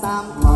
三.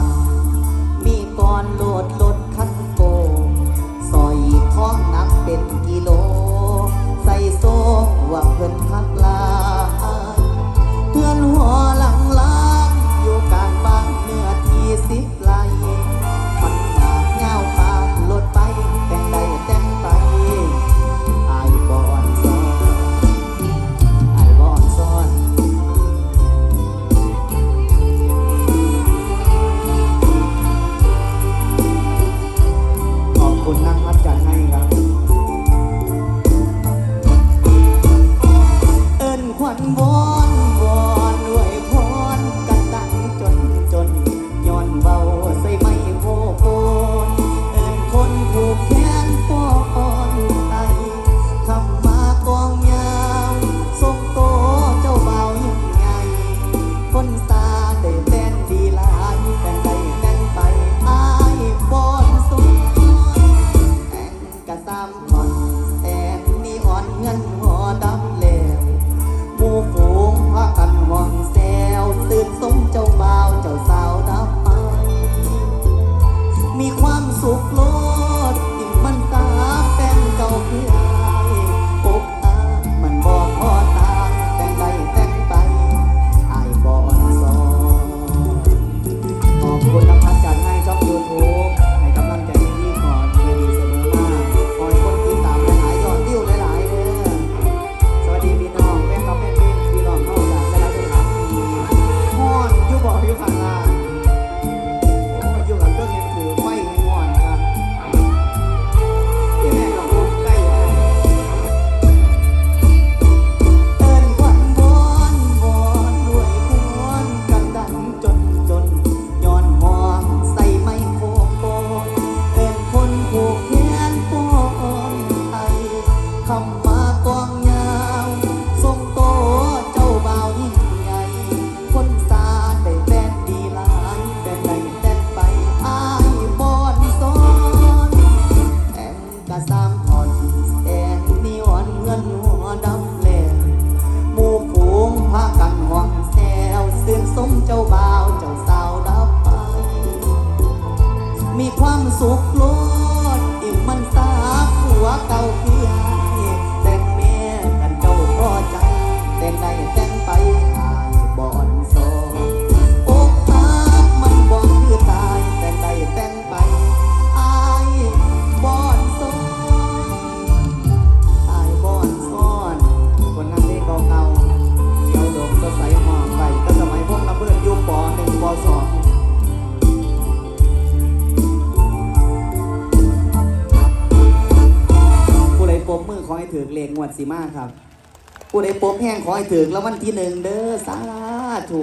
そ。 วัดสีมาครับผู้ใดปบแห้งขอให้ถึงแล้ววันที่หนึ่งเด้อสาธุ